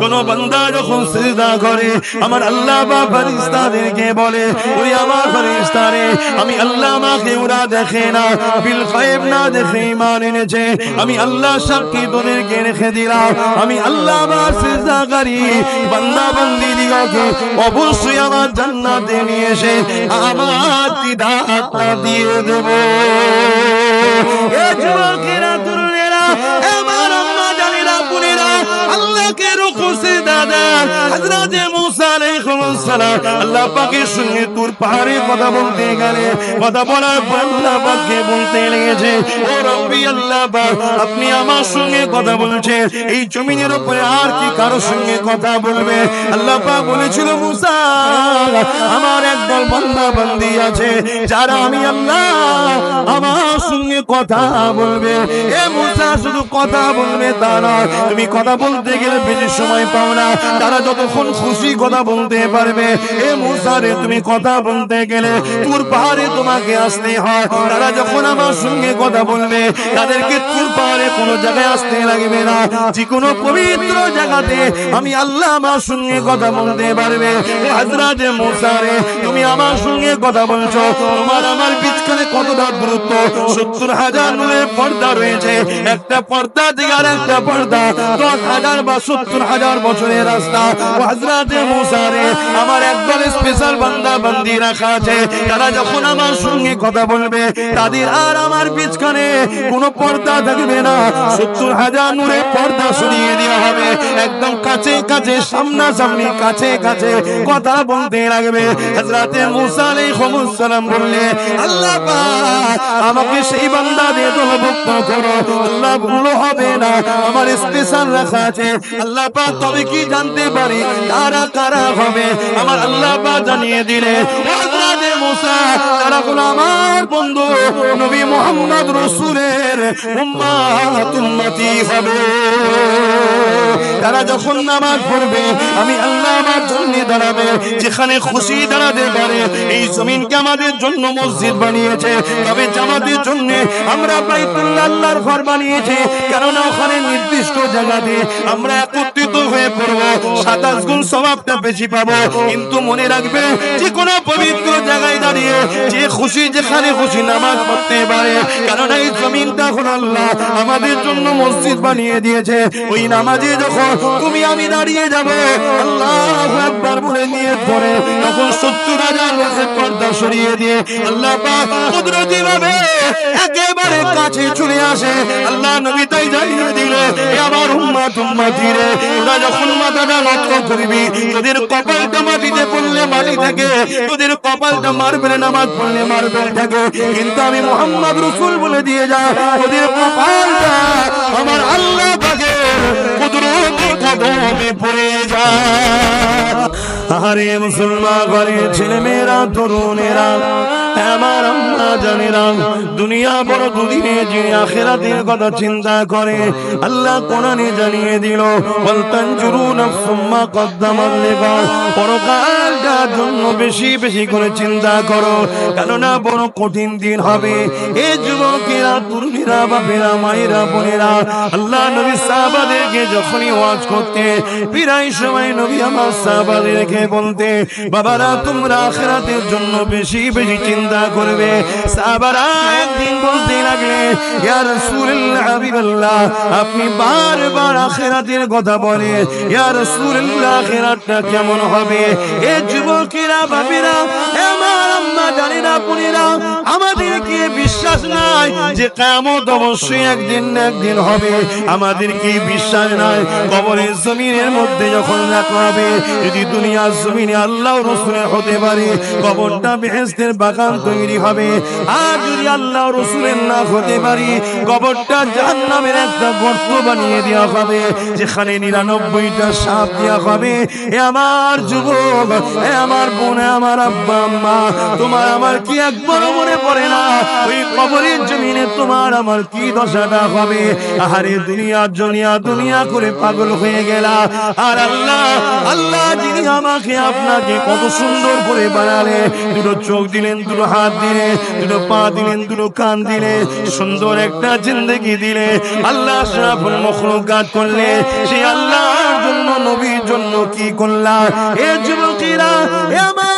কোন বান্দা যখন সিজদা করে, আমার আল্লাহ বা ফেরেশতাদেরকে বলে ওই আমার ফেরেশতারে, আমি আল্লাহ আমাকে ওরা দেখে না, বিল গায়েব না দেখে ঈমান এনেছে। আমি আল্লাহ সাক্ষী তোদেরকে রেখে দিলাম। আমি আল্লাহ আমার সিজদাকারী বান্দা বান্দি দিগকে অবশ্যই আমার জান্নাতে নিয়ে এসে আমার দিদারটা দিয়ে দেব। এ যুবকেরা তরুণেরা por cidadão. হযরত মুসা আলাইহিস সালাম আল্লাহ পাকের সঙ্গে তুর পাহাড়ে কথা বলতে গেলে, কথা বলার আল্লাহ পাককে বলতে লেগেছে, ও রব্বি আল্লাহ পাক আপনি আমার সঙ্গে কথা বলছেন, এই জমিনের উপরে আর কি কারও সঙ্গে কথা বলবে? আল্লাহ পাক বলেছিল, মুসা, আমার একদল বান্দা বান্দি আছে, যারা আমি আল্লাহ আমার সঙ্গে কথা বলবে। এ মুসা শুধু কথা বলবে তা নয়, তুমি কথা বলতে গেলে বেশি সময় পাও না। তারা যতক্ষণ খুশি কথা বলতে পারবে, এ মুসা রে তুমি কথা বলতে গেলে তুর পাহাড়ে তোমাকে আসতে হয়। তারা যখন আমার সঙ্গে কথা বলবে, তাদেরকে তুর পাহাড়ে কোনো জায়গায় আসতে লাগবে না। যে কোনো পবিত্র জায়গাতে আমি আল্লাহ আমার সঙ্গে কথা বলতে পারবে। হাজরাতে মুসা রে তুমি আমার সঙ্গে কথা বলছো। তোমার আমার বিচখানে কতটা দূরত্ব? সত্তর হাজার নূরের পর্দা রয়েছে। একটা পর্দা আর একটা পর্দা। দশ হাজার বা সত্তর হাজার বছরের রাস্তা। হাজরাতে মুসারে সামনাসামনি কাছে কাছে কথা বলতে লাগবে। হযরতে মুসা বললে, আল্লাহ আমাকে সেই বান্দা দিয়ে দলভুক্ত করো। আল্লাহ ভুল হবে না, আমার স্পেশাল রাখা আছে। আল্লাহ তবে কি জানতে পারি কারা কারা হবে আমার আল্লাহ জানিয়ে দিলে তারা হলো আমার বন্ধু, নবী মুহাম্মদ রাসূলের উম্মাত হবে। তারা যখন নামাজ পড়বে, আমি আল্লাহ আমার জন্য দাঁড়াবে, যেখানে খুশি দাঁড়াতে পারে, এই জমিনকে আমাদের জন্য মসজিদ বানিয়েছে। তবে জামাতের জন্য আমরা বাইতুল্লাহ আল্লাহর ঘর বানিয়েছি কারণ ওখানে নির্দিষ্ট জায়গাতে আমরা একত্রিত হয়ে পড়ব। Adam স্বভাবটা বেশি পাবো। কিন্তু মনে রাখবে যে কোনো পবিত্র জায়গায় দাঁড়িয়ে, যে খুশি, যেখানে খুশি নামাজ পড়তে পারে। কারণ এই জমিনটা হলো আল্লাহ আমাদের জন্য মসজিদ বানিয়ে দিয়েছে। ওই নামাজে যখন তুমি আমি দাঁড়িয়ে যাব, আল্লাহ একবার বলে নিয়ে পড়ে, তখন সত্তর হাজার লোকের পর্দা সরিয়ে দিয়ে আল্লাহ কুদরতি ভাবে একেবারে কাছে চলে আসে। আল্লাহ নবী তাই জানিয়ে দিলে আমার উম্মাত, উম্মাতি রে। তোরা যখন মাথাটা নত করবি তোদের কপালটা মাটিতে পড়লে মাটি থাকে। তোদের কপালটা মারবে নামাজ পড়লে মারবে থাকে। কিন্তু আমি মোহাম্মদ রসুল বলে দিয়ে যা তোদের কপালটা আমার আল্লাহ থাকে আরে মুসলমান ঘরের ছেলে মেয়েরা তরুণেরা চিন্তা করো, কেননা বড় কঠিন দিন হবে। এ যুবকেরা, তরুণীরা, বাপেরা, মায়েরা, বোনেরা, আল্লাহ নবী সাহাবাদেরকে যখনই ওয়াজ করতে, প্রায় সময় নবী আমার সাহাবাদেরকে বলতে, বাবারা, তোমরা আখেরাতের জন্য বেশি বেশি চিন্তা করবে। সাহাবারা একদিন বলতে লাগলে, ইয়া রাসূলুল্লাহ, হাবিবাল্লাহ, আপনি বারবার আখেরাতের কথা বলে ইয়া রাসূলুল্লাহ, আখেরাতটা কেমন হবে? এ যুবকেরা বাপেরা আমার আম্মা পুনেরা আমাদের কি বিশ্বাস নাই যে কিয়ামত অবশ্যই একদিন না একদিন হবে। আমাদের কি বিশ্বাস নাই? কবরের জমিনের মধ্যে যখন রাখা হবে, যদি দুনিয়ার জমিনে আল্লাহ রসুলের হতে পারে, কবরটা বেহেস্তের বাগান তৈরি হবে। আর যদি আল্লাহ রসুলের না হতে পারি, কবরটা জাহান্নামের একটা গর্ত বানিয়ে দেওয়া হবে, যেখানে নিরানব্বইটা সাপ দেওয়া হবে। এ আমার যুবক, এ আমার বোন আমার আব্বা, আম্মা, তোমার আমার কি একবার মনে পড়ে না? ওই কবরের জমিনে তোমার আমার কি দশাটা হবে? আহারে দুনিয়া দুনিয়া দুনিয়া করে পাগল হয়ে গেলা। আর আল্লাহ আল্লাহ যিনি আমাকে আপনাকে কত সুন্দর করে বানালে, দুটো চোখ দিলেন, দুটো হাত দিলে দুটো পা দিলেন দুটো কান দিলে, সুন্দর একটা জিন্দগি দিলে। আল্লাহ সাফল মখলুকাত করলে, সে আল্লাহর জন্য কি করলা? এ যুবকেরা, এ আমার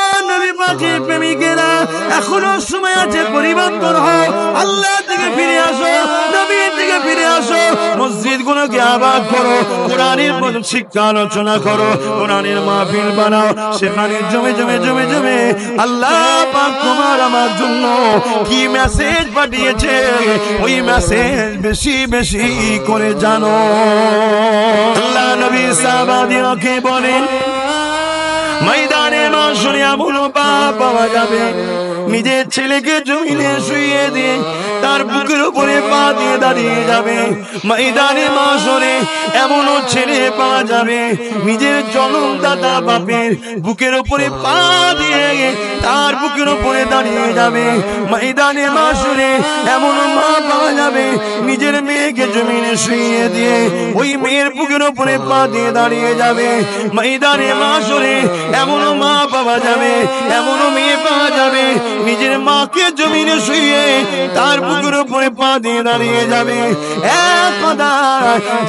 পাকের প্রেমিকেরা এখনও সময় আছে পরিবর্তন হও আল্লাহ থেকে ফিরে আসো, নবীর থেকে ফিরে আসো। মসজিদ গুলোকে আবাদ করো, কোরআনের শিক্ষা আলোচনা করো, কোরআনের মাহফিল বানাও, সেখানে জমে জমে জমে জমে আল্লাহ পাক তোমার আমার জন্য কি মেসেজ পাঠিয়েছে? ওই মেসেজ বেশি বেশি করে জানো। আল্লাহ নবী সাহাবাদিওকে বলেন ময়দানে মাসরে এমন পাপ পাওয়া যাবে নিজের ছেলেকে জমিনে শুইয়ে দিয়ে তার বুকের উপরে পা দিয়ে দাঁড়িয়ে যাবে। ময়দানে মাসরে এমনও ছেলে পাওয়া যাবে। নিজের জন্মদাতা বাপের বুকের উপরে পা দিয়ে তার বুকের উপরে দাঁড়িয়ে যাবে। ময়দানে মাসরে এমন মা পাওয়া যাবে। নিজের মেয়েকে জমিনে শুইয়ে দিয়ে ওই মেয়ের বুকের উপরে পা দিয়ে দাঁড়িয়ে যাবে। ময়দানে মাসরে এমনও মা পাওয়া যাবে, এমনও মেয়ে পাওয়া যাবে। নিজের মাকে জমিনে শুয়ে তার বুকের উপরে পা দিয়ে দাঁড়িয়ে যাবে।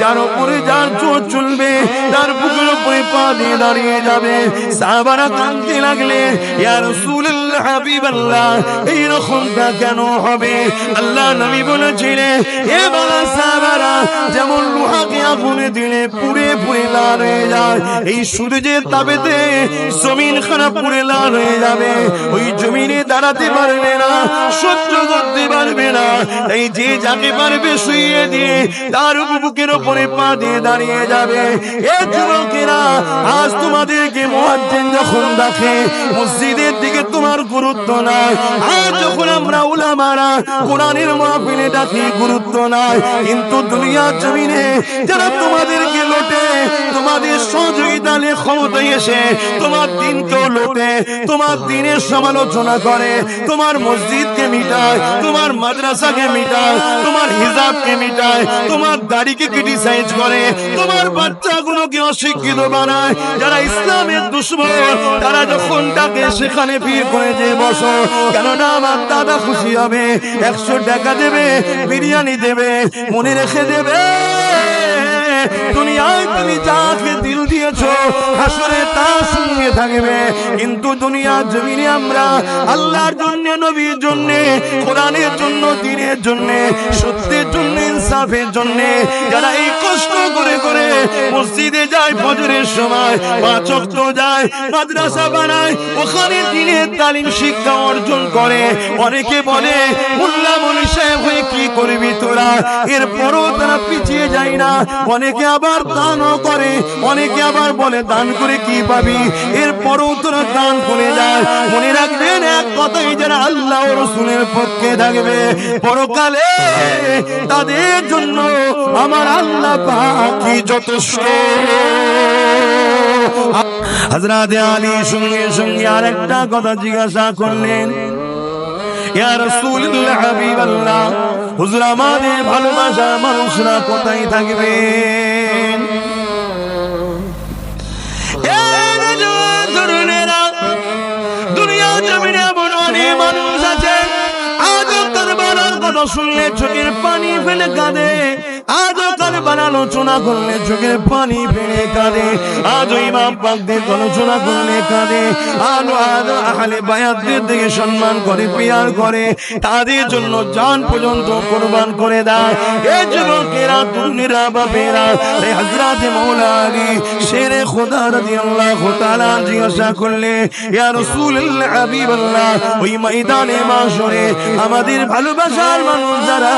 যার উপরে যার চোখ চলবে, তার বুকের উপরে পা দিয়ে দাঁড়িয়ে যাবে। সাহাবারা কাঁদতে লাগলে, ইয়া রাসূলুল্লাহ, হাবিবাল্লাহ এই রকমটা কেন হবে? আল্লাহ নবী বলেছিলেন এ বাবা সাহাবারা যেমন লোহাকে আগুনে দিলে পুড়ে পুড়ে লাল হয়ে যায়। এই সূর্যের তাপেতে জমিন খারাপ পুড়ে লাল হয়ে যাবে। ওই জমিনে দাঁড়াতে পারবে না, সহ্য করতে পারবে না। এই যে যাকে পারবে শুইয়ে দিয়ে তার বুকের ওপরে পা দিয়ে দাঁড়িয়ে যাবে। এ যুবকেরা, আজ তোমাদেরকে মহাজ্জেন যখন দেখে, মসজিদের দিকে তোমার গুরুত্ব নাই। আজ যখন আমরা উলামারা কোরআনের মাহফিলে ডাকি, গুরুত্ব নাই। কিন্তু দুনিয়ার জমিনে যারা তোমাদেরকে লোটে, তোমাদের সহযোগিতা নিয়ে ক্ষমতায় এসে, তোমার দিনকেও লোটে, তোমার দিনের সমালোচনা করে, তোমার মসজিদকে মিটায়, তোমার মাদ্রাসাকে মিটায়, তোমার হিজাবকে মিটায়, তোমার দাড়িকে ক্রিটিসাইজ করে, তোমার বাচ্চাগুলোকে অশিক্ষিত বানায়। যারা ইসলামের দুশ্মন, তারা যখন তাকে সেখানে বিয়ে করে যে বসো, কেননা আমার দাদা খুশি হবে, একশো টাকা দেবে, বিরিয়ানি দেবে, মনে রেখে দেবে। দুনিয়ায় তুমি যাকে দিল হাসরে থাকবে। কিন্তু দুনিয়ার জমিনে আমরা আল্লাহর জন্য, নবীর জন্য, কোরআনের জন্য, দিনের জন্য, সত্যের জন্য, ইনসাফের জন্য যারা এই কষ্ট করে করে মসজিদে যায়, ফজরের সময় পাঁচ ওয়াক্ত যায়, মাদ্রাসা বানায়, ওখানে দিনের তালিম শিক্ষা অর্জন করে। অনেকে বলে, মোল্লা মনি সাহেব হয়ে কি করবি তোরা? এরপরও তারা পিছিয়ে যায় না। অনেকে আবার দানও করে, অনেকে আবার বলে, দান করে কি পাবি? এরপরও তোরা দান করে যায়। মনে রাখবেন, এক কথাই যারা আল্লাহ রসুলের পক্ষে থাকবে, পরকালে তাদের জন্য আমার আল্লাহ পাকি যথেষ্ট। হজরত আলী সঙ্গে সঙ্গে আরেকটা কথা জিজ্ঞাসা করলেন, ইয়া রাসূলুল্লাহ হাবিবাল্লাহ হুজুর আমাদের ভালোবাসা মানুষরা কোথায় থাকবে? শুনলে চোখের পানি ফেলে কাঁদে। আজও তার আলোচনা করলে চোখের পানি ফেলে কাঁদে। আজও ইমাম পাকদের আলোচনা করলে কাঁদে। আলো আলো আহলে বায়াতদের থেকে সম্মান করে, পিয়ার করে। তাদের জন্য জান পর্যন্ত কোরবান করে দেয় এই যুবকেরা, তরুণীরা, বাপেরা এই হজরতে মৌলা আলী, শেরে খোদা রাদিয়াল্লাহু তাআলা জিজ্ঞাসা করলে, ইয়া রাসূলুল্লাহ, হাবিবাল্লাহ, ওই ময়দানে মাশরে, আমাদের ভালোবাসার মানুষ যারা,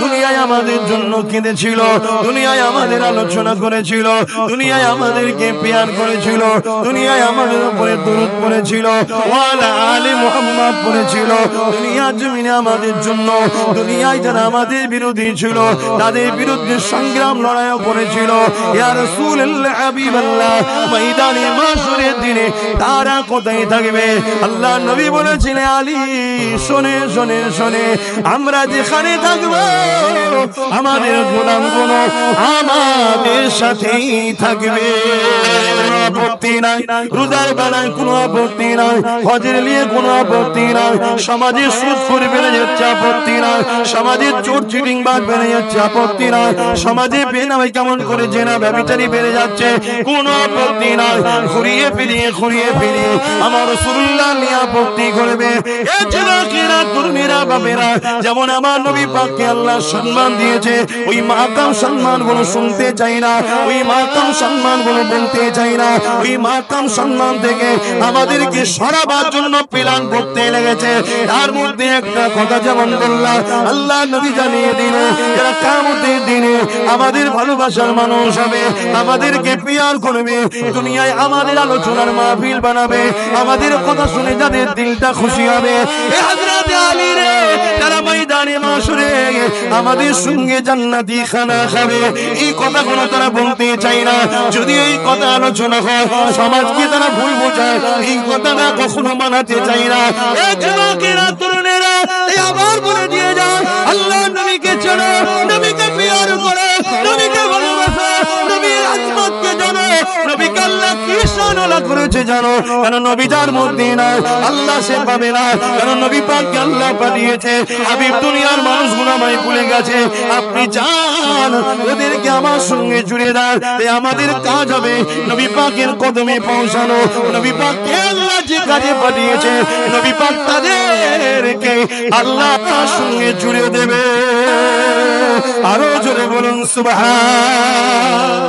দুনিয়ায় আমাদের জন্য কেঁদেছিল, দুনিয়ায় আমাদের আলোচনা করেছিল, দুনিয়ায় আমাদেরকে পেয়ার করেছিল, দুনিয়ায় আমাদের উপরে দরুদ করেছিল ওয়ালা আলী মুহাম্মদ পড়েছিল। দুনিয়ার জমিনে আমাদের জন্য, দুনিয়ায় যারা আমাদের বিরোধী ছিল, তাদের বিরুদ্ধে সংগ্রাম লড়াইও করেছিল। ইয়া মাশরের দিনে তারা কোথায় থাকবে? আল্লাহ নবী বলেছিলেন, আলী, শোনে শোনে শোনে, আমরা যেখানে থাকব, আমাদের গোলামগুলো আমাদের সাথেই থাকবে। আপত্তি নাই, রোজার বেলায় কোনো আপত্তি নাই, হজের নিয়ে কোনো আপত্তি নাই। সমাজে সুদ করে বেড়ে যাচ্ছে আপত্তি নাই। সমাজে চোর চিটিং বাদ বেড়ে যাচ্ছে আপত্তি নাই। সমাজে বেনামে কেমন করে জেনা ব্যবচারী বেড়ে যাচ্ছে, কোনো আপত্তি নাই। ঘুরিয়ে ফিরিয়ে ঘুরিয়ে ফিরিয়ে আমার নিয়ে আপত্তি করবে। যেমন আমার নবী পাককে আল্লাহ সম্মান দিয়েছে, ওই মাকাম সম্মানগুলো শুনতে চাই না, ওই মাকাম সম্মানগুলো বলতে চাই না, ওই মাকাম সম্মান থেকে আমাদেরকে সরাবার জন্য প্ল্যান করতে লেগেছে। তার মধ্যে একটা কথা যেমন বললাম, আল্লাহ নবী জানিয়ে দিল যারা কামতের দিনে আমাদের ভালোবাসার মানুষ হবে, আমাদেরকে পিয়ার করবে, দুনিয়ায় আমাদের আলোচনার মাহফিল বানাবে, আমাদের কথা শুনে যাদের দিলটা খুশি হবে। আমাদের সঙ্গে জান্নাতি খানা খাবে, এই কথাগুলো তারা বলতে চাই না। যদি এই কথা আলোচনা হয়, সমাজকে তারা ভুল বোঝায়, এই কথাটা কখনো মানাতে চাই না। যুবকেরা তরুণেরা আবার বলে দিয়ে যাও আল্লাহ নবীকে চেনো নবীকে পিয়ার করে সনলা করেছে জানো, কেন নবী যার মধ্যে নাই, আল্লাহ সে পাবে না, কেন নবী পাককে আল্লাহ পাঠিয়েছে, হাবিব দুনিয়ার মানুষগুলো আমায় ভুলে গেছে, আপনি যান ওদেরকে আমার সঙ্গে জুড়ে দেন তাই আমাদের কাজ হবে নবী পাকের কদমে পৌঁছানো, নবী পাককে আল্লাহ যে কাজে পাঠিয়েছে, নবী পাক তাদেরকে আল্লাহ তার সঙ্গে জুড়ে দেবে। আরও জোরে বলুন, সুবহান।